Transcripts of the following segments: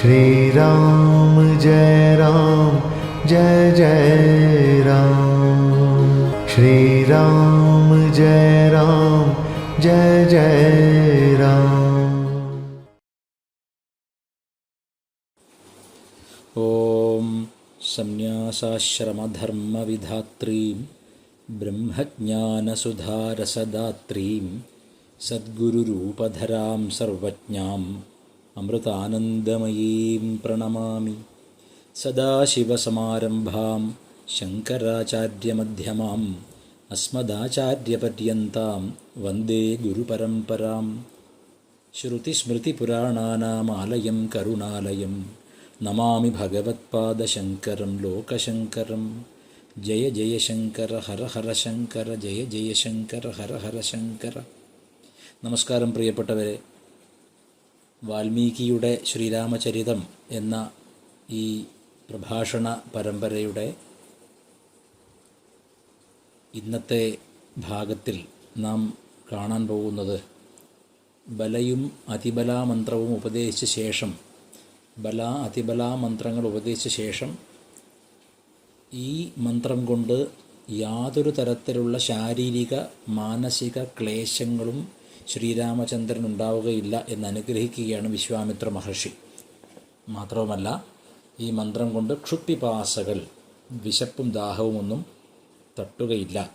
श्रीराम जय राम जय जय राम श्रीराम जय राम जय जय राम ॐ संन्यासाश्रमधर्मविधात्रीं, ब्रह्मज्ञानसुधारसदात्रीं, सद्गुरुरूपधरां सर्वज्ञाम्। अमृतानन्दमयीं प्रणमामि सदाशिवसमारम्भां शङ्कराचार्यमध्यमाम् अस्मदाचार्यपर्यन्तां वन्दे गुरुपरम्पराम् श्रुतिस्मृतिपुराणानामालयं करुणालयं नमामि भगवत्पादशङ्करं लोकशङ्करं जय जय शङ्कर हर हर ശങ്കര ജയ ജയ ശങ്കര ഹര ഹര ശങ്കര നമസ്കാരം പ്രിയപ്പെട്ടവരെ വാൽമീകിയുടെ ശ്രീരാമചരിതം എന്ന ഈ പ്രഭാഷണ പരമ്പരയുടെ ഇന്നത്തെ ഭാഗത്തിൽ നാം കാണാൻ പോകുന്നത് ബലയും അതിബലാമന്ത്രവും ഉപദേശിച്ച ശേഷം ബല അതിബലാമന്ത്രങ്ങൾ ഉപദേശിച്ച ശേഷം ഈ മന്ത്രം കൊണ്ട് യാതൊരു തരത്തിലുള്ള ശാരീരിക മാനസിക ക്ലേശങ്ങളും ശ്രീരാമചന്ദ്രൻ ഉണ്ടാവുകയില്ല എന്ന് അനുഗ്രഹിക്കുകയാണ് വിശ്വാമിത്ര മഹർഷി മാത്രവുമല്ല ഈ മന്ത്രം കൊണ്ട് ക്ഷുപ്പിപാസകൾ വിശപ്പും ദാഹവും ഒന്നും തട്ടുകയില്ല.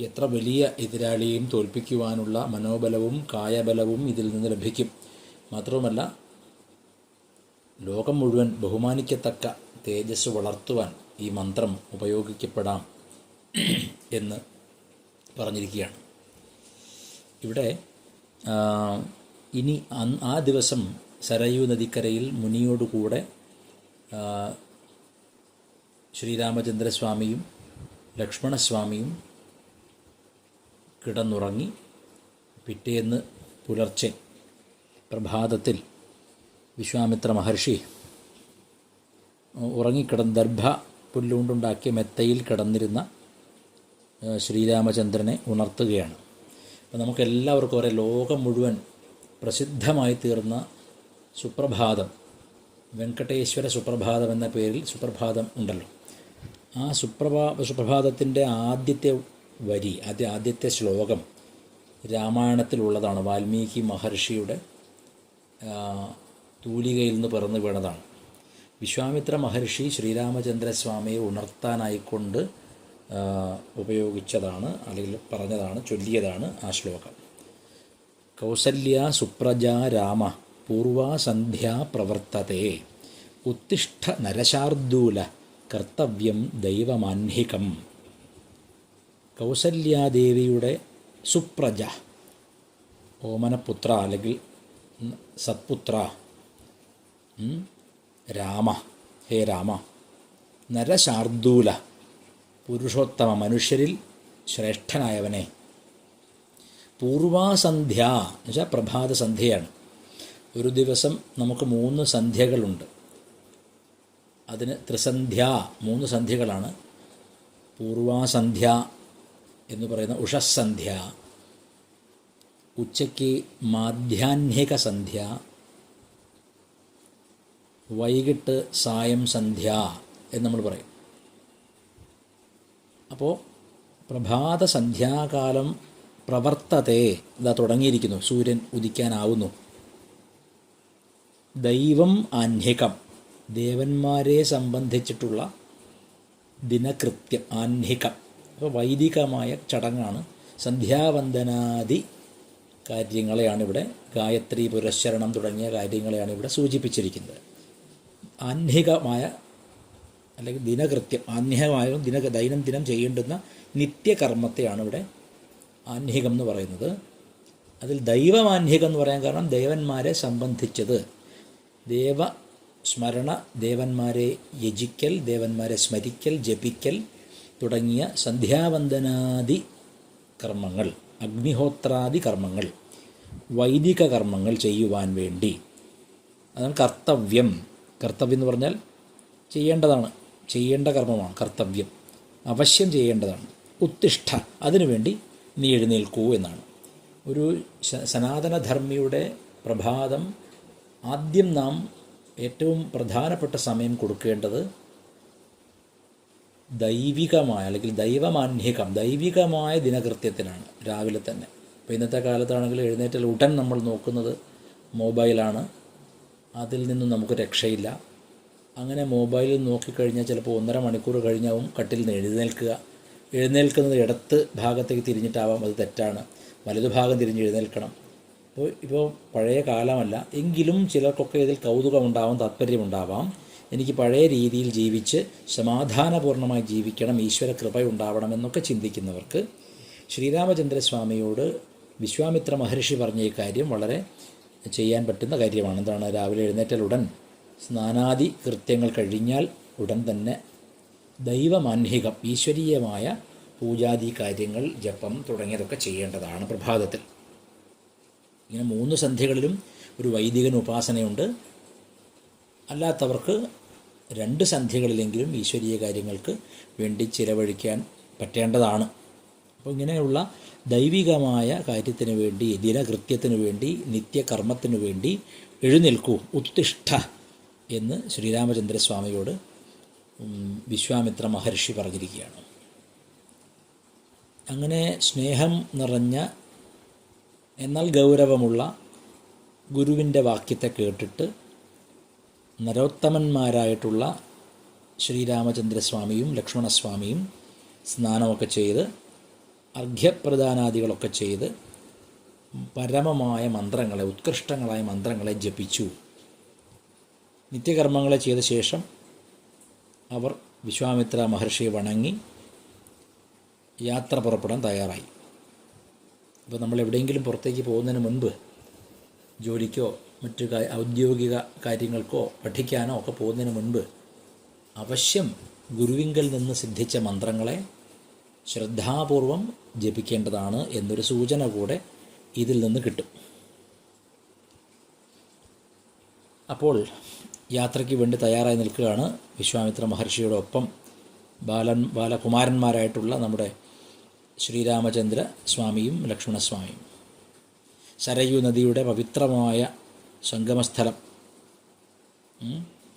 എത്ര വലിയ എതിരാളിയെയും തോൽപ്പിക്കുവാനുള്ള മനോബലവും കായബലവും ഇതിൽ നിന്ന് ലഭിക്കും. മാത്രവുമല്ല ലോകം മുഴുവൻ ബഹുമാനിക്കത്തക്ക തേജസ് വളർത്തുവാൻ ഈ മന്ത്രം ഉപയോഗിക്കപ്പെടാം എന്ന് പറഞ്ഞിരിക്കുകയാണ്. ഇവിടെ ഇനി ആ ദിവസം സരയൂ നദിക്കരയിൽ മുനിയോടുകൂടെ ശ്രീരാമചന്ദ്രസ്വാമിയും ലക്ഷ്മണസ്വാമിയും കിടന്നുറങ്ങി പിറ്റേന്ന് പുലർച്ചെ പ്രഭാതത്തിൽ വിശ്വാമിത്ര മഹർഷി ഉറങ്ങിക്കിടന്ന് ദർഭ പുല്ലുകൊണ്ടുണ്ടാക്കിയ മെത്തയിൽ കിടന്നിരുന്ന ശ്രീരാമചന്ദ്രനെ ഉണർത്തുകയാണ്. അപ്പോൾ നമുക്ക് എല്ലാവർക്കും അറിയാം ലോകം മുഴുവൻ പ്രസിദ്ധമായി തീർന്ന സുപ്രഭാതം വെങ്കടേശ്വര സുപ്രഭാതം എന്ന പേരിൽ സുപ്രഭാതം ഉണ്ടല്ലോ. ആ സുപ്രഭാ സുപ്രഭാതത്തിന്റെ ആദ്യത്തെ വരി ആദ്യ ആദ്യത്തെ ശ്ലോകം രാമായണത്തിലുള്ളതാണ്. വാൽമീകി മഹർഷിയുടെ തൂലികയിൽ നിന്ന് പിറന്നു വീണതാണ്. വിശ്വാമിത്ര മഹർഷി ശ്രീരാമചന്ദ്രസ്വാമിയെ ഉണർത്താനായിക്കൊണ്ട് ഉപയോഗിച്ചതാണ് അല്ലെങ്കിൽ പറഞ്ഞതാണ് ചൊല്ലിയതാണ് ആ ശ്ലോകം. കൗസല്യ സുപ്രജ രാമ പൂർവാസന്ധ്യാ പ്രവർത്തതേ. ഉത്തിഷ്ഠ നരശാർദൂല കർത്തവ്യം ദൈവമാഹ്നികം കൗസല്യാദേവിയുടെ സുപ്രജ ഓമനപുത്ര അല്ലെങ്കിൽ സത്പുത്ര രാമ ഹേ രാമ നരശാർദൂല പുരുഷോത്തമ മനുഷ്യരിൽ ശ്രേഷ്ഠനായവനെ. പൂർവാസന്ധ്യ എന്ന് വെച്ചാൽ പ്രഭാത സന്ധ്യയാണ്. ഒരു ദിവസം നമുക്ക് മൂന്ന് സന്ധ്യകളുണ്ട്. അതിന് ത്രിസന്ധ്യ മൂന്ന് സന്ധ്യകളാണ്. പൂർവാസന്ധ്യ എന്ന് പറയുന്ന ഉഷസന്ധ്യ ഉച്ചയ്ക്ക് മാധ്യാഹ്നിക സന്ധ്യ. വൈകിട്ട് സായം സന്ധ്യ എന്ന് നമ്മൾ പറയും. അപ്പോൾ പ്രഭാത സന്ധ്യാകാലം പ്രവർത്തത്തെ ഇതാ തുടങ്ങിയിരിക്കുന്നു. സൂര്യൻ ഉദിക്കാനാവുന്നു. ദൈവം ആഹ്നികം ദേവന്മാരെ സംബന്ധിച്ചിട്ടുള്ള ദിനകൃത്യം ആഹ്നികം അപ്പോൾ വൈദികമായ ചടങ്ങാണ്. സന്ധ്യാവന്ദനാദി കാര്യങ്ങളെയാണ് ഇവിടെ ഗായത്രി പുരശ്ശരണം തുടങ്ങിയ കാര്യങ്ങളെയാണ് ഇവിടെ സൂചിപ്പിച്ചിരിക്കുന്നത്. ആഹ്നികമായ അല്ലെങ്കിൽ ദിനകൃത്യം ആഹ്നികമായ ദിന ദൈനംദിനം ചെയ്യേണ്ടുന്ന നിത്യകർമ്മത്തെയാണ് ഇവിടെ ആഹ്നികം എന്ന് പറയുന്നത്. അതിൽ ദൈവമാഹ്നികം എന്ന് പറയാൻ കാരണം ദേവന്മാരെ സംബന്ധിച്ചത്. ദേവ സ്മരണ ദേവന്മാരെ യജിക്കൽ ദേവന്മാരെ സ്മരിക്കൽ ജപിക്കൽ തുടങ്ങിയ സന്ധ്യാവന്ദനാദി കർമ്മങ്ങൾ അഗ്നിഹോത്രാദി കർമ്മങ്ങൾ വൈദിക കർമ്മങ്ങൾ ചെയ്യുവാൻ വേണ്ടി. അതാണ് കർത്തവ്യം. കർത്തവ്യം എന്ന് പറഞ്ഞാൽ ചെയ്യേണ്ടതാണ്. ചെയ്യേണ്ട കർമ്മമാണ് കർത്തവ്യം. അവശ്യം ചെയ്യേണ്ടതാണ്. ഉത്തിഷ്ഠ അതിനുവേണ്ടി നീ എഴുന്നേൽക്കൂ എന്നാണ്. ഒരു സനാതനധർമ്മിയുടെ പ്രഭാതം ആദ്യം നാം ഏറ്റവും പ്രധാനപ്പെട്ട സമയം കൊടുക്കേണ്ടത് ദൈവികമായ അല്ലെങ്കിൽ ദൈവമാന്യകം ദൈവികമായ ദിനകൃത്യത്തിനാണ് രാവിലെ തന്നെ. ഇപ്പോൾ ഇന്നത്തെ കാലത്താണെങ്കിൽ എഴുന്നേറ്റാൽ ഉടൻ നമ്മൾ നോക്കുന്നത് മൊബൈലാണ്. അതിൽ നിന്നും നമുക്ക് രക്ഷയില്ല. അങ്ങനെ മൊബൈലിൽ നോക്കിക്കഴിഞ്ഞാൽ ചിലപ്പോൾ ഒന്നര മണിക്കൂർ കഴിഞ്ഞാവും കട്ടിൽ നിന്ന് എഴുന്നേൽക്കുക. എഴുന്നേൽക്കുന്നത് ഇടത്ത് ഭാഗത്തേക്ക് തിരിഞ്ഞിട്ടാവാം അത് തെറ്റാണ്. വലതുഭാഗം തിരിഞ്ഞ് എഴുന്നേൽക്കണം. അപ്പോൾ ഇപ്പോൾ പഴയ കാലമല്ല. എങ്കിലും ചിലർക്കൊക്കെ ഇതിൽ കൗതുകമുണ്ടാവാം താല്പര്യമുണ്ടാവാം എനിക്ക് പഴയ രീതിയിൽ ജീവിച്ച് സമാധാനപൂർണമായി ജീവിക്കണം ഈശ്വര കൃപയുണ്ടാവണം എന്നൊക്കെ ചിന്തിക്കുന്നവർക്ക് ശ്രീരാമചന്ദ്രസ്വാമിയോട് വിശ്വാമിത്ര മഹർഷി പറഞ്ഞ ഈ കാര്യം വളരെ ചെയ്യാൻ പറ്റുന്ന കാര്യമാണ്. എന്താണ്? രാവിലെ എഴുന്നേറ്റാൽ ഉടൻ സ്നാനാദി കൃത്യങ്ങൾ കഴിഞ്ഞാൽ ഉടൻ തന്നെ ദൈവമാൻഹികം ഈശ്വരീയമായ പൂജാതി കാര്യങ്ങൾ ജപം തുടങ്ങിയതൊക്കെ ചെയ്യേണ്ടതാണ് പ്രഭാതത്തിൽ. ഇങ്ങനെ മൂന്ന് സന്ധ്യകളിലും ഒരു വൈദികൻ ഉപാസനയുണ്ട്. അല്ലാത്തവർക്ക് രണ്ട് സന്ധ്യകളിലെങ്കിലും ഈശ്വരീയ കാര്യങ്ങൾക്ക് വേണ്ടി ചിലവഴിക്കാൻ പറ്റേണ്ടതാണ്. അപ്പോൾ ഇങ്ങനെയുള്ള ദൈവികമായ കാര്യത്തിന് വേണ്ടി ദിനകൃത്യത്തിന് വേണ്ടി നിത്യകർമ്മത്തിനു വേണ്ടി എഴുന്നേൽക്കൂ. ഉത്തിഷ്ഠ എന്ന് ശ്രീരാമചന്ദ്രസ്വാമിയോട് വിശ്വാമിത്ര മഹർഷി പറഞ്ഞിരിക്കുകയാണ്. അങ്ങനെ സ്നേഹം നിറഞ്ഞ എന്നാൽ ഗൗരവമുള്ള ഗുരുവിന്റെ വാക്യത്തെ കേട്ടിട്ട് നരോത്തമന്മാരായിട്ടുള്ള ശ്രീരാമചന്ദ്രസ്വാമിയും ലക്ഷ്മണസ്വാമിയും സ്നാനമൊക്കെ ചെയ്ത് അർഘ്യപ്രദാനാദികളൊക്കെ ചെയ്ത് പരമമായ മന്ത്രങ്ങളെ ഉത്കൃഷ്ടങ്ങളായ മന്ത്രങ്ങളെ ജപിച്ചു. നിത്യകർമ്മങ്ങളെ ചെയ്ത ശേഷം അവർ വിശ്വാമിത്ര മഹർഷിയെ വണങ്ങി യാത്ര പുറപ്പെടാൻ തയ്യാറായി. അപ്പോൾ നമ്മൾ എവിടെയെങ്കിലും പുറത്തേക്ക് പോകുന്നതിന് മുൻപ് ജോലിക്കോ മറ്റു ഔദ്യോഗിക കാര്യങ്ങൾക്കോ പഠിക്കാനോ ഒക്കെ പോകുന്നതിന് മുൻപ് അവശ്യം ഗുരുവിങ്കൽ നിന്ന് സിദ്ധിച്ച മന്ത്രങ്ങളെ ശ്രദ്ധാപൂർവം ജപിക്കേണ്ടതാണ് എന്നൊരു സൂചന കൂടെ ഇതിൽ നിന്ന് കിട്ടും. അപ്പോൾ യാത്രയ്ക്ക് വേണ്ടി തയ്യാറായി നിൽക്കുകയാണ് വിശ്വാമിത്ര മഹർഷിയോടൊപ്പം ബാലൻ ബാലകുമാരന്മാരായിട്ടുള്ള നമ്മുടെ ശ്രീരാമചന്ദ്ര സ്വാമിയും ലക്ഷ്മണസ്വാമിയും. സരയു നദിയുടെ പവിത്രമായ സംഗമസ്ഥലം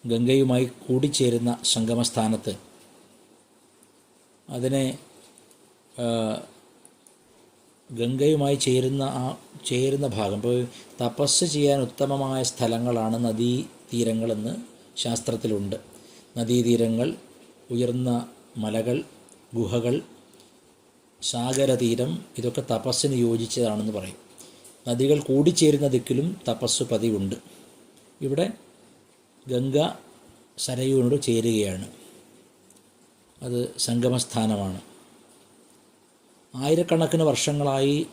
ഗംഗയുമായി കൂടിച്ചേരുന്ന സംഗമസ്ഥാനത്ത്. അതിനെ ഗംഗയുമായി ചേരുന്ന ആ ചേരുന്ന ഭാഗം. ഇപ്പോൾ തപസ് ചെയ്യാൻ ഉത്തമമായ സ്ഥലങ്ങളാണ് നദീതീരങ്ങളെന്ന് ശാസ്ത്രത്തിലുണ്ട്. നദീതീരങ്ങൾ ഉയർന്ന മലകൾ ഗുഹകൾ സാഗരതീരം ഇതൊക്കെ തപസ്സിന് യോജിച്ചതാണെന്ന് പറയും. നദികൾ കൂടിച്ചേരുന്ന ദിക്കിലും തപസ് പതിവുണ്ട്. ഇവിടെ ഗംഗ സരയുവിനോട് ചേരുകയാണ്. അത് സംഗമസ്ഥാനമാണ്. ആയിരക്കണക്കിന് വർഷങ്ങളായി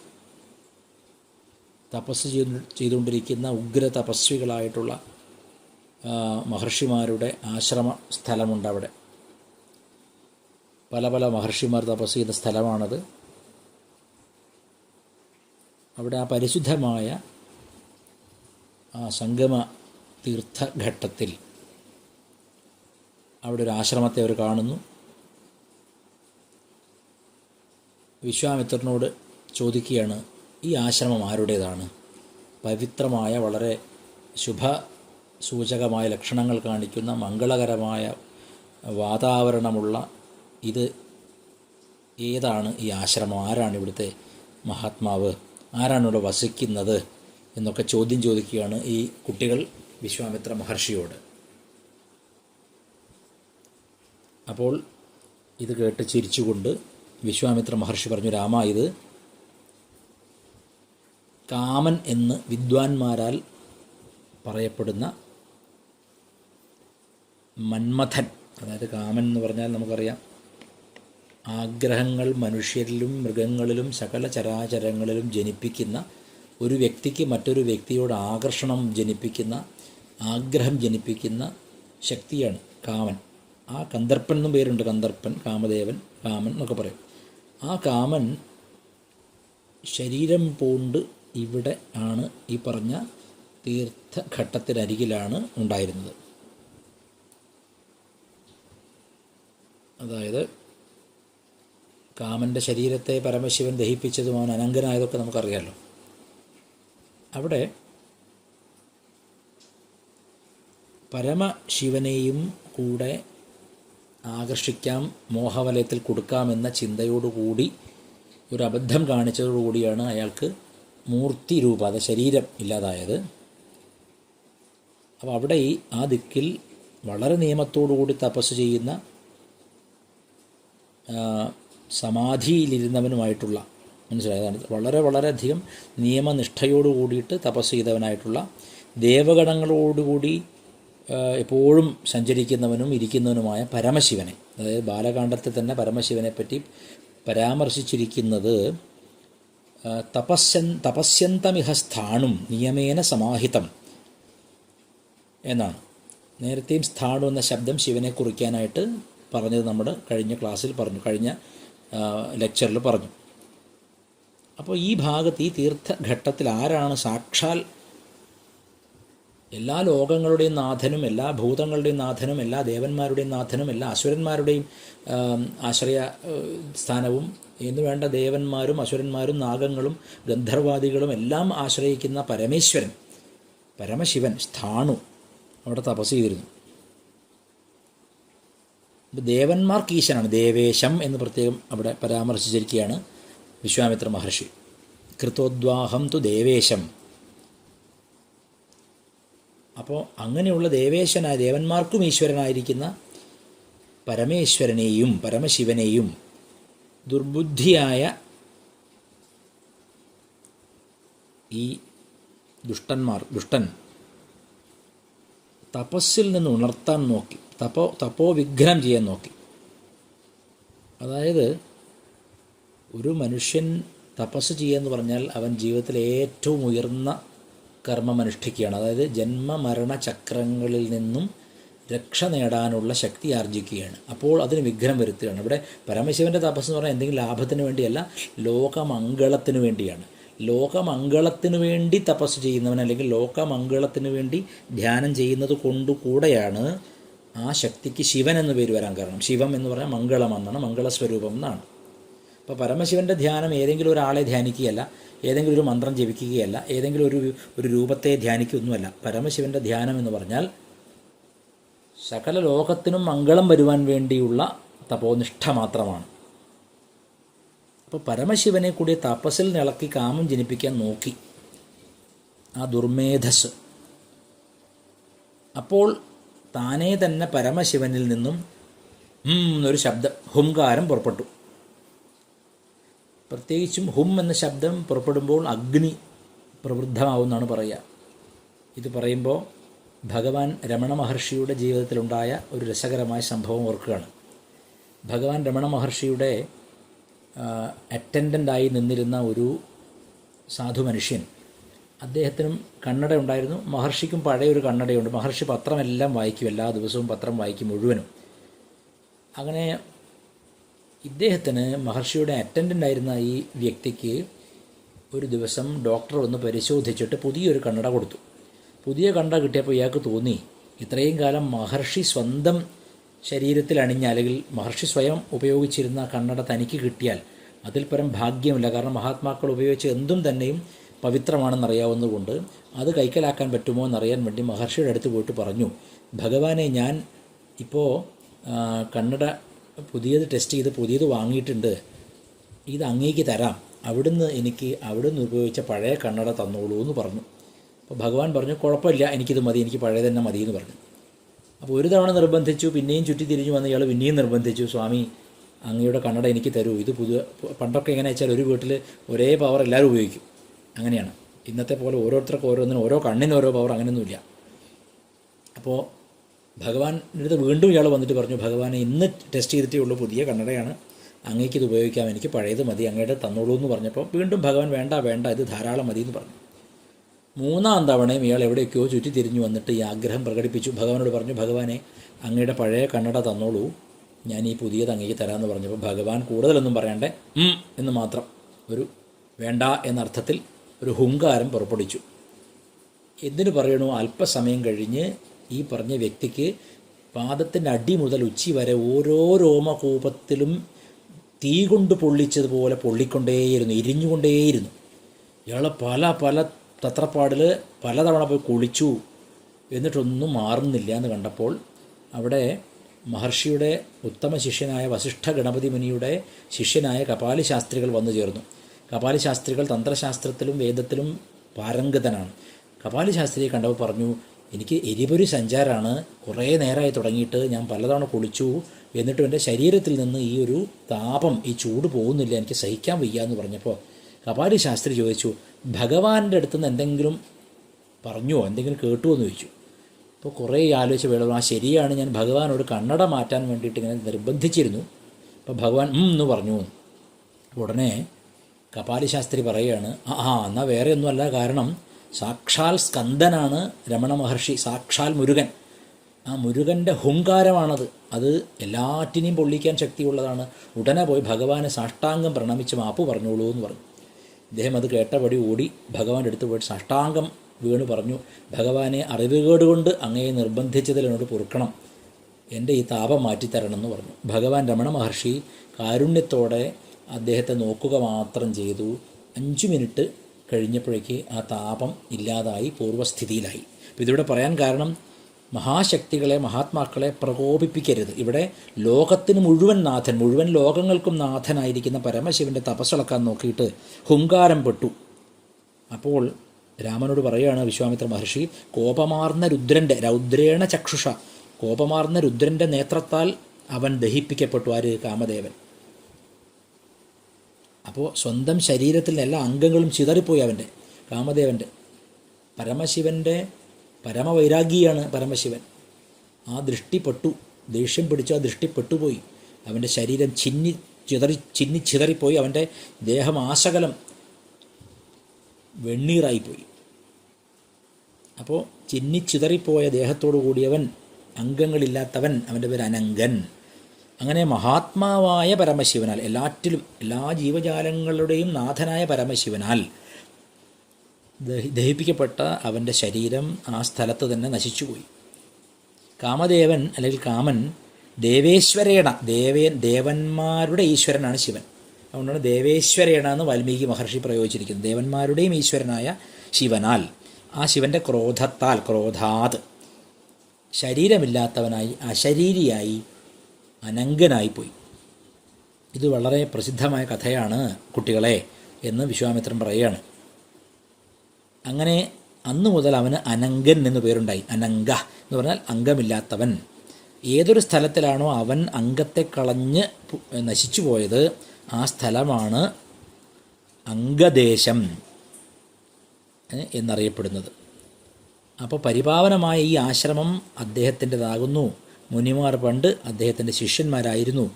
തപസ് ചെയ്തു ചെയ്തുകൊണ്ടിരിക്കുന്ന ഉഗ്ര തപസ്വികളായിട്ടുള്ള മഹർഷിമാരുടെ ആശ്രമ സ്ഥലമുണ്ട് അവിടെ. പല പല മഹർഷിമാർ തപസ് ചെയ്യുന്ന സ്ഥലമാണത്. അവിടെ ആ പരിശുദ്ധമായ ആ സംഗമ തീർത്ഥഘട്ടത്തിൽ അവിടെ ഒരു ആശ്രമത്തെ അവർ കാണുന്നു. വിശ്വാമിത്രനോട് ചോദിക്കുകയാണ് ഈ ആശ്രമം ആരുടേതാണ്? പവിത്രമായ വളരെ ശുഭ സൂചകമായ ലക്ഷണങ്ങൾ കാണിക്കുന്ന മംഗളകരമായ വാതാവരണമുള്ള ഇത് ഏതാണ്? ഈ ആശ്രമം ആരാണ് ഇവിടുത്തെ മഹാത്മാവ്? ആരാണ് ഇവിടെ വസിക്കുന്നത്? എന്നൊക്കെ ചോദ്യം ചോദിക്കുകയാണ് ഈ കുട്ടികൾ വിശ്വാമിത്ര മഹർഷിയോട്. അപ്പോൾ ഇത് കേട്ട് ചിരിച്ചുകൊണ്ട് വിശ്വാമിത്ര മഹർഷി പറഞ്ഞു രാമ ഇത് കാമൻ എന്ന് വിദ്വാൻമാരാൽ പറയപ്പെടുന്ന മന്മഥൻ അതായത് കാമൻ എന്ന് പറഞ്ഞാൽ നമുക്കറിയാം ആഗ്രഹങ്ങൾ മനുഷ്യരിലും മൃഗങ്ങളിലും സകല ചരാചരങ്ങളിലും ജനിപ്പിക്കുന്ന ഒരു വ്യക്തിക്ക് മറ്റൊരു വ്യക്തിയോട് ആകർഷണം ജനിപ്പിക്കുന്ന ആഗ്രഹം ജനിപ്പിക്കുന്ന ശക്തിയാണ് കാമൻ. ആ കന്ദർപ്പൻ എന്നും പേരുണ്ട് കന്ദർപ്പൻ കാമദേവൻ കാമൻ എന്നൊക്കെ പറയും. ആ കാമൻ ശരീരം പൂണ്ട് ഇവിടെ ആണ് ഈ പറഞ്ഞ തീർത്ഥഘട്ടത്തിനരികിലാണ് ഉണ്ടായിരുന്നത്. അതായത് കാമന്റെ ശരീരത്തെ പരമശിവൻ ദഹിപ്പിച്ചതും അവൻ അനങ്കനായതൊക്കെ നമുക്കറിയാമല്ലോ അവിടെ പരമശിവനെയും കൂടെ ആകർഷിക്കാം മോഹവലയത്തിൽ കൊടുക്കാമെന്ന ചിന്തയോടുകൂടി ഒരു അബദ്ധം കാണിച്ചതോടുകൂടിയാണ് അയാൾക്ക് മൂർത്തി രൂപ അത് ശരീരം ഇല്ലാതായത്. അപ്പോൾ അവിടെ ഈ ആ ദിക്കിൽ വളരെ നിയമത്തോടുകൂടി തപസ് ചെയ്യുന്ന സമാധിയിലിരുന്നവനുമായിട്ടുള്ള മനസ്സിലായതാണ് വളരെ വളരെയധികം നിയമനിഷ്ഠയോട് കൂടിയിട്ട് തപസ് ചെയ്തവനായിട്ടുള്ള ദേവഗണങ്ങളോടുകൂടി എപ്പോഴും സഞ്ചരിക്കുന്നവനും ഇരിക്കുന്നവനുമായ പരമശിവനെ അതായത് ബാലകാണ്ഡത്തിൽ തന്നെ പരമശിവനെ പറ്റി പരാമർശിച്ചിരിക്കുന്നത് തപസ്യൻ തപസ്യന്തമിഹ സ്ഥാണും നിയമേന സമാഹിതം എന്നാണ്. നേരത്തെയും സ്ഥാണു എന്ന ശബ്ദം ശിവനെ കുറിക്കാനായിട്ട് പറഞ്ഞത് നമ്മുടെ കഴിഞ്ഞ ക്ലാസ്സിൽ പറഞ്ഞു കഴിഞ്ഞ ലെക്ചറിൽ പറഞ്ഞു. അപ്പോൾ ഈ ഭാഗത്ത് ഈ തീർത്ഥഘട്ടത്തിൽ ആരാണ് സാക്ഷാൽ എല്ലാ ലോകങ്ങളുടെയും നാഥനും എല്ലാ ഭൂതങ്ങളുടെയും നാഥനും എല്ലാ ദേവന്മാരുടെയും നാഥനും എല്ലാ അസുരന്മാരുടെയും ആശ്രയ സ്ഥാനവും എന്ന് വേണ്ട ദേവന്മാരും അസുരന്മാരും നാഗങ്ങളും ഗന്ധർവാദികളും എല്ലാം ആശ്രയിക്കുന്ന പരമേശ്വരൻ പരമശിവൻ സ്ഥാണു അവിടെ തപസ് ചെയ്തിരുന്നു. ദേവന്മാർക്ക് ഈശനാണ് ദേവേശം എന്ന് പ്രത്യേകം അവിടെ പരാമർശിച്ചിരിക്കുകയാണ് വിശ്വാമിത്ര മഹർഷി. കൃതോദ്വാഹം തു ദേവേശം. അപ്പോൾ അങ്ങനെയുള്ള ദേവേശനായ ദേവന്മാർക്കും ഈശ്വരനായിരിക്കുന്ന പരമേശ്വരനെയും പരമശിവനെയും ദുർബുദ്ധിയായ ഈ ദുഷ്ടന്മാർ ദുഷ്ടൻ തപസ്സിൽ നിന്ന് ഉണർത്താൻ നോക്കി തപോ തപോ വിഗ്രഹം ചെയ്യാൻ നോക്കി. അതായത് ഒരു മനുഷ്യൻ തപസ് ചെയ്യുക എന്ന് പറഞ്ഞാൽ അവൻ ജീവിതത്തിലെ ഏറ്റവും ഉയർന്ന കർമ്മം അനുഷ്ഠിക്കുകയാണ് അതായത് ജന്മമരണ ചക്രങ്ങളിൽ നിന്നും രക്ഷ നേടാനുള്ള ശക്തി ആർജിക്കുകയാണ് അപ്പോൾ അതിന് വിഘ്നം വരുത്തുകയാണ്. ഇവിടെ പരമശിവന്റെ തപസ് എന്ന് പറഞ്ഞാൽ എന്തെങ്കിലും ലാഭത്തിന് വേണ്ടിയല്ല ലോകമംഗളത്തിന് വേണ്ടിയാണ്. ലോകമംഗളത്തിന് വേണ്ടി തപസ് ചെയ്യുന്നവൻ അല്ലെങ്കിൽ ലോകമംഗളത്തിന് വേണ്ടി ധ്യാനം ചെയ്യുന്നത് കൊണ്ടുകൂടെയാണ് ആ ശക്തിക്ക് ശിവൻ എന്ന് പേര് വരാൻ കാരണം. ശിവം എന്ന് പറഞ്ഞാൽ മംഗളം എന്നാണ് മംഗളസ്വരൂപം എന്നാണ് അപ്പോൾ പരമശിവന്റെ ധ്യാനം ഏതെങ്കിലും ഒരാളെ ധ്യാനിക്കുകയല്ല ഏതെങ്കിലും ഒരു മന്ത്രം ജപിക്കുകയല്ല ഏതെങ്കിലും ഒരു ഒരു രൂപത്തെ ധ്യാനിക്കുകയൊന്നുമല്ല പരമശിവന്റെ ധ്യാനം എന്ന് പറഞ്ഞാൽ സകല ലോകത്തിനും മംഗളം വരുവാൻ വേണ്ടിയുള്ള തപോനിഷ്ഠ മാത്രമാണ്. അപ്പോൾ പരമശിവനെ കൂടി തപസ്സിൽ നിളക്കി കാമം ജനിപ്പിക്കാൻ നോക്കി. ആ ദുർമേധസ്. അപ്പോൾ താനേ തന്നെ പരമശിവനിൽ നിന്നും ഒരു ശബ്ദം ഹുംകാരം പുറപ്പെട്ടു. പ്രത്യേകിച്ചും ഹും എന്ന ശബ്ദം പുറപ്പെടുമ്പോൾ അഗ്നി പ്രവൃദ്ധമാവുമെന്നാണ് പറയുക. ഇത് പറയുമ്പോൾ ഭഗവാൻ രമണ മഹർഷിയുടെ ജീവിതത്തിലുണ്ടായ ഒരു രസകരമായ സംഭവം ഓർക്കുകയാണ്. ഭഗവാൻ രമണ മഹർഷിയുടെ അറ്റൻഡന്റായി നിന്നിരുന്ന ഒരു സാധു മനുഷ്യൻ. അദ്ദേഹത്തിനും കണ്ണട ഉണ്ടായിരുന്നു. മഹർഷിക്കും പഴയ ഒരു കണ്ണടയുണ്ട്. മഹർഷി പത്രമെല്ലാം വായിക്കും. എല്ലാ ദിവസവും പത്രം വായിക്കും മുഴുവനും. അങ്ങനെ ഇദ്ദേഹത്തിന് മഹർഷിയുടെ അറ്റൻഡന്റ് ആയിരുന്ന ഈ വ്യക്തിക്ക് ഒരു ദിവസം ഡോക്ടർ വന്ന് പരിശോധിച്ചിട്ട് പുതിയൊരു കണ്ണട കൊടുത്തു. പുതിയ കണ്ണട കിട്ടിയപ്പോൾ ഇയാൾക്ക് തോന്നി ഇത്രയും കാലം മഹർഷി സ്വന്തം ശരീരത്തിൽ അണിഞ്ഞ അല്ലെങ്കിൽ മഹർഷി സ്വയം ഉപയോഗിച്ചിരുന്ന കണ്ണട തനിക്ക് കിട്ടിയാൽ അതിൽ പരം ഭാഗ്യമില്ല. കാരണം മഹാത്മാക്കൾ ഉപയോഗിച്ച എന്തും തന്നെയും പവിത്രമാണെന്നറിയാവുന്നതുകൊണ്ട് അത് കൈക്കലാക്കാൻ പറ്റുമോ എന്നറിയാൻ വേണ്ടി മഹർഷിയുടെ അടുത്ത് പോയിട്ട് പറഞ്ഞു ഭഗവാനെ ഞാൻ ഇപ്പോൾ കണ്ണട പുതിയത് ടെസ്റ്റ് ചെയ്ത് പുതിയത് വാങ്ങിയിട്ടുണ്ട്. ഇത് അങ്ങേക്ക് തരാം. അവിടുന്ന് എനിക്ക് അവിടുന്ന് ഉപയോഗിച്ച പഴയ കണ്ണട തന്നോളൂ എന്ന് പറഞ്ഞു. അപ്പോൾ ഭഗവാൻ പറഞ്ഞു കുഴപ്പമില്ല എനിക്കിത് മതി എനിക്ക് പഴയ തന്നെ മതി എന്ന് പറഞ്ഞു. അപ്പോൾ ഒരു തവണ നിർബന്ധിച്ചു പിന്നെയും ചുറ്റി തിരിഞ്ഞു വന്ന് ഇയാൾ പിന്നെയും നിർബന്ധിച്ചു സ്വാമി അങ്ങയുടെ കണ്ണട എനിക്ക് തരൂ. ഇത് പുതിയ പണ്ടൊക്കെ എങ്ങനെ വെച്ചാൽ ഒരു വീട്ടിൽ ഒരേ പവർ എല്ലാവരും ഉപയോഗിക്കും. അങ്ങനെയാണ്. ഇന്നത്തെ പോലെ ഓരോരുത്തർക്ക് ഓരോന്നിനും ഓരോ കണ്ണിന് ഓരോ പവർ അങ്ങനെയൊന്നുമില്ല. അപ്പോൾ ഭഗവാന്റെ അടുത്ത് വീണ്ടും ഇയാൾ വന്നിട്ട് പറഞ്ഞു ഭഗവാനെ ഇന്ന് ടെസ്റ്റ് ചെയ്തിട്ടേ ഉള്ളൂ പുതിയ കണ്ണടയാണ്. അങ്ങേക്ക് ഇത് ഉപയോഗിക്കാം എനിക്ക് പഴയത് മതി അങ്ങയുടെ തന്നോളൂ എന്ന് പറഞ്ഞപ്പോൾ വീണ്ടും ഭഗവാൻ വേണ്ട വേണ്ട ഇത് ധാരാളം മതി എന്ന് പറഞ്ഞു. മൂന്നാം തവണയും ഇയാൾ എവിടെയൊക്കെയോ ചുറ്റി തിരിഞ്ഞു വന്നിട്ട് ഈ ആഗ്രഹം പ്രകടിപ്പിച്ചു. ഭഗവാനോട് പറഞ്ഞു ഭഗവാനെ അങ്ങയുടെ പഴയ കണ്ണട തന്നോളൂ. ഞാൻ ഈ പുതിയത് അങ്ങേക്ക് തരാമെന്ന് പറഞ്ഞപ്പോൾ ഭഗവാൻ കൂടുതലൊന്നും പറയണ്ടേ? എന്ന് മാത്രം ഒരു വേണ്ട എന്നർത്ഥത്തിൽ ഒരു ഹുങ്കാരം പുറപ്പെടുവിച്ചു. എന്തിനു പറയണു? അല്പസമയം കഴിഞ്ഞ് ഈ പറഞ്ഞ വ്യക്തിക്ക് പാദത്തിന്റെ അടി മുതൽ ഉച്ചി വരെ ഓരോ രോമകൂപത്തിലും തീ കൊണ്ട് പൊള്ളിച്ചതുപോലെ പൊള്ളിക്കൊണ്ടേയിരുന്നു ഇരിഞ്ഞുകൊണ്ടേയിരുന്നു. ഇയാൾ പല പല തത്രപ്പാടിൽ പലതവണ പോയി കുളിച്ചു എന്നിട്ടൊന്നും മാറുന്നില്ല എന്ന് കണ്ടപ്പോൾ അവിടെ മഹർഷിയുടെ ഉത്തമ ശിഷ്യനായ വസിഷ്ഠ ഗണപതി മുനിയുടെ ശിഷ്യനായ കപാലി ശാസ്ത്രികൾ വന്നു ചേർന്നു. കപാലി ശാസ്ത്രികൾ തന്ത്രശാസ്ത്രത്തിലും വേദത്തിലും പാരംഗതനാണ്. കപാലി ശാസ്ത്രിയെ കണ്ടപ്പോൾ പറഞ്ഞു എനിക്ക് എരിപൊരി സഞ്ചാരമാണ് കുറേ നേരമായി തുടങ്ങിയിട്ട് ഞാൻ പലതവണ കുളിച്ചു എന്നിട്ടും എന്റെ ശരീരത്തിൽ നിന്ന് ഈ ഒരു താപം ഈ ചൂട് പോകുന്നില്ല എനിക്ക് സഹിക്കാൻ വയ്യ എന്ന് പറഞ്ഞപ്പോൾ കപാലി ശാസ്ത്രി ചോദിച്ചു ഭഗവാന്റെ അടുത്ത് നിന്ന് എന്തെങ്കിലും പറഞ്ഞോ എന്തെങ്കിലും കേട്ടുവോ? എന്ന് ചോദിച്ചു. അപ്പോൾ കുറേ ആലോചിച്ച് വേണം ആ ശരിയാണ് ഞാൻ ഭഗവാനോട് കണ്ണട മാറ്റാൻ വേണ്ടിയിട്ട് ഇങ്ങനെ നിർബന്ധിച്ചിരുന്നു. അപ്പോൾ ഭഗവാൻ എന്ന് പറഞ്ഞു. ഉടനെ കപാലി ശാസ്ത്രി പറയുകയാണ് ആ ആ എന്നാൽ വേറെ ഒന്നുമല്ല കാരണം സാക്ഷാൽ സ്കന്ദനാണ് രമണ മഹർഷി സാക്ഷാൽ മുരുകൻ. ആ മുരുകന്റെ ഹുങ്കാരമാണത്. അത് എല്ലാറ്റിനെയും പൊള്ളിക്കാൻ ശക്തിയുള്ളതാണ്. ഉടനെ പോയി ഭഗവാനെ സാഷ്ടാംഗം പ്രണമിച്ച് മാപ്പ് പറഞ്ഞോളൂ എന്ന് പറഞ്ഞു. ഇദ്ദേഹം അത് കേട്ടപടി ഓടി ഭഗവാന്റെ അടുത്ത് പോയിട്ട് സാഷ്ടാംഗം വീണ് പറഞ്ഞു ഭഗവാനെ അറിവുകേട് കൊണ്ട് അങ്ങയെ നിർബന്ധിച്ചതിൽ എന്നോട് പൊറുക്കണം. എന്റെ ഈ താപം മാറ്റിത്തരണം എന്ന് പറഞ്ഞു. ഭഗവാൻ രമണ മഹർഷി കാരുണ്യത്തോടെ അദ്ദേഹത്തെ നോക്കുക മാത്രം ചെയ്തു. അഞ്ച് മിനിറ്റ് കഴിഞ്ഞപ്പോഴേക്ക് ആ താപം ഇല്ലാതായി പൂർവസ്ഥിതിയിലായി അപ്പോൾ ഇതിവിടെ പറയാൻ കാരണം മഹാശക്തികളെ മഹാത്മാക്കളെ പ്രകോപിപ്പിക്കരുത്. ഇവിടെ ലോകത്തിന് മുഴുവൻ നാഥൻ മുഴുവൻ ലോകങ്ങൾക്കും നാഥനായിരിക്കുന്ന പരമശിവന്റെ തപസ്സിളക്കാൻ നോക്കിയിട്ട് ഹുങ്കാരം പെട്ടു. അപ്പോൾ രാമനോട് പറയുകയാണ് വിശ്വാമിത്ര മഹർഷി കോപമാർന്ന രുദ്രന്റെ രൗദ്രേണ ചക്ഷുഷ കോപമാർന്ന രുദ്രന്റെ നേത്രത്താൽ അവൻ ദഹിപ്പിക്കപ്പെട്ടു ആര്? കാമദേവൻ. അപ്പോൾ സ്വന്തം ശരീരത്തിലെ എല്ലാ അംഗങ്ങളും ചിതറിപ്പോയി അവന്റെ കാമദേവന്റെ. പരമശിവന്റെ പരമവൈരാഗിയാണ് പരമശിവൻ. ആ ദൃഷ്ടിപ്പെട്ടു ദേഷ്യം പിടിച്ചു ആ ദൃഷ്ടി പെട്ടുപോയി അവന്റെ ശരീരം ചിന്നി ചിതറി ചിന്നി ചിതറിപ്പോയി. അവന്റെ ദേഹം ആശകലം വെണ്ണീറായിപ്പോയി. അപ്പോൾ ചിന്നി ചിതറിപ്പോയ ദേഹത്തോടു കൂടിയവൻ അംഗങ്ങളില്ലാത്തവൻ അവന്റെ പേര് അനങ്കൻ അങ്ങനെ മഹാത്മാവായ പരമശിവനാൽ എല്ലാറ്റിലും എല്ലാ ജീവജാലങ്ങളുടെയും നാഥനായ പരമശിവനാൽ ദഹി ദഹിപ്പിക്കപ്പെട്ട അവന്റെ ശരീരം ആ സ്ഥലത്ത് തന്നെ നശിച്ചുപോയി. കാമദേവൻ അല്ലെങ്കിൽ കാമൻ ദേവേശ്വരേണ ദേവേ ദേവന്മാരുടെ ഈശ്വരനാണ് ശിവൻ. അതുകൊണ്ടാണ് ദേവേശ്വരേണ എന്ന് വാൽമീകി മഹർഷി പ്രയോഗിച്ചിരിക്കുന്നത്. ദേവന്മാരുടെയും ഈശ്വരനായ ശിവനാൽ. ആ ശിവന്റെ ക്രോധത്താൽ ക്രോധാത്. ശരീരമില്ലാത്തവനായി അശരീരിയായി അനങ്കനായിപ്പോയി ഇത് വളരെ പ്രസിദ്ധമായ കഥയാണ് കുട്ടികളെ എന്ന് വിശ്വാമിത്രൻ പറയുകയാണ്. അങ്ങനെ അന്നു മുതൽ അവന് അനങ്കൻ എന്ന് പേരുണ്ടായി. അനങ്ക എന്ന് പറഞ്ഞാൽ അംഗമില്ലാത്തവൻ. ഏതൊരു സ്ഥലത്തിലാണോ അവൻ അംഗത്തെ കളഞ്ഞ് നശിച്ചു പോയത് ആ സ്ഥലമാണ് അംഗദേശം എന്നറിയപ്പെടുന്നത്. അപ്പോൾ പരിപാവനമായ ഈ ആശ്രമം അദ്ദേഹത്തിന്റെതാകുന്നു. മുനിമാർ പണ്ട് അദ്ദേഹത്തിന്റെ ശിഷ്യന്മാരായിരുന്നു.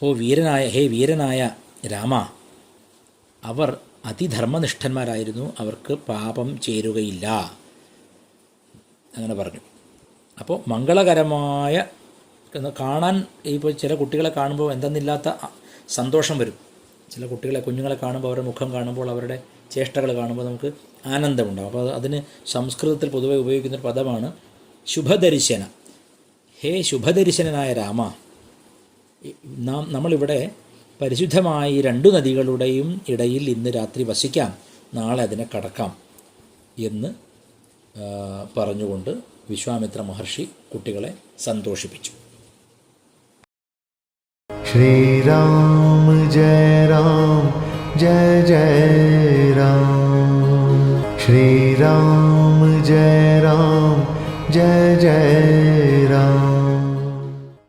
ഹോ വീരനായ ഹേ വീരനായ രാമ. അവർ അതിധർമ്മനിഷ്ഠന്മാരായിരുന്നു. അവർക്ക് പാപം ചേരുകയില്ല. അങ്ങനെ പറഞ്ഞു. അപ്പോൾ മംഗളകരമായ കാണാൻ ഇപ്പോൾ ചില കുട്ടികളെ കാണുമ്പോൾ എന്തെന്നില്ലാത്ത സന്തോഷം വരും. ചില കുട്ടികളെ കുഞ്ഞുങ്ങളെ കാണുമ്പോൾ അവരുടെ മുഖം കാണുമ്പോൾ അവരുടെ ചേഷ്ടകൾ കാണുമ്പോൾ നമുക്ക് ആനന്ദമുണ്ടാകും അപ്പോൾ അതിന് സംസ്കൃതത്തിൽ പൊതുവെ ഉപയോഗിക്കുന്ന പദമാണ് ശുഭദർശന ഹേ ശുഭദർശനായ രാമ നാം നമ്മളിവിടെ പരിശുദ്ധമായി രണ്ടു നദികളുടെയും ഇടയിൽ ഇന്ന് രാത്രി വസിക്കാം. നാളെ അതിനെ കടക്കാം എന്ന് പറഞ്ഞുകൊണ്ട് വിശ്വാമിത്ര മഹർഷി കുട്ടികളെ സന്തോഷിപ്പിച്ചു. ശ്രീരാം ജയ രാം ജയ ജയ രാം ശ്രീരാം ജയ രാം ജയ ജയ